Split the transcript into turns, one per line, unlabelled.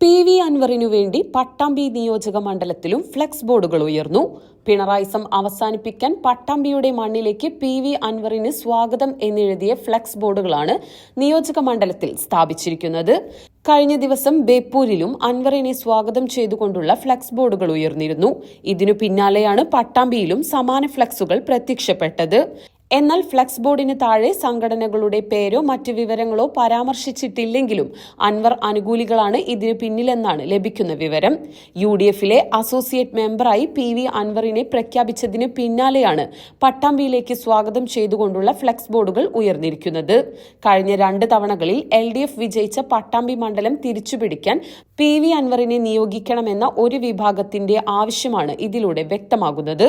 P V അൻവറിനു വേണ്ടി പട്ടാമ്പി നിയോജക മണ്ഡലത്തിലും ഫ്ലെക്സ് ബോർഡുകൾ ഉയർന്നു. പിണറായിസം അവസാനിപ്പിക്കാൻ പട്ടാമ്പിയുടെ മണ്ണിലേക്ക് പി വി അൻവറിന് സ്വാഗതം എന്നെഴുതിയ ഫ്ലെക്സ് ബോർഡുകളാണ് നിയോജക മണ്ഡലത്തിൽ സ്ഥാപിച്ചിരിക്കുന്നത്. കഴിഞ്ഞ ദിവസം ബേപ്പൂരിലും അൻവറിനെ സ്വാഗതം ചെയ്തുകൊണ്ടുള്ള ഫ്ലക്സ് ബോർഡുകൾ ഉയർന്നിരുന്നു. ഇതിനു പിന്നാലെയാണ് പട്ടാമ്പിയിലും സമാന ഫ്ലക്സുകൾ പ്രത്യക്ഷപ്പെട്ടത്. എന്നാൽ ഫ്ലക്സ് ബോർഡിന് താഴെ സംഘടനകളുടെ പേരോ മറ്റ് വിവരങ്ങളോ പരാമർശിച്ചിട്ടില്ലെങ്കിലും അൻവർ അനുകൂലികളാണ് ഇതിന് പിന്നിലെന്നാണ് ലഭിക്കുന്ന വിവരം. യു ഡി എഫിലെ അസോസിയേറ്റ് മെമ്പറായി പി വി അൻവറിനെ പ്രഖ്യാപിച്ചതിന് പിന്നാലെയാണ് പട്ടാമ്പിയിലേക്ക് സ്വാഗതം ചെയ്തുകൊണ്ടുള്ള ഫ്ലക്സ് ബോർഡുകൾ ഉയർന്നിരിക്കുന്നത്. കഴിഞ്ഞ രണ്ട് തവണകളിൽ എൽ ഡി എഫ് വിജയിച്ച പട്ടാമ്പി മണ്ഡലം തിരിച്ചുപിടിക്കാൻ പി വി അൻവറിനെ നിയോഗിക്കണമെന്ന ഒരു വിഭാഗത്തിന്റെ ആവശ്യമാണ് ഇതിലൂടെ വ്യക്തമാകുന്നത്.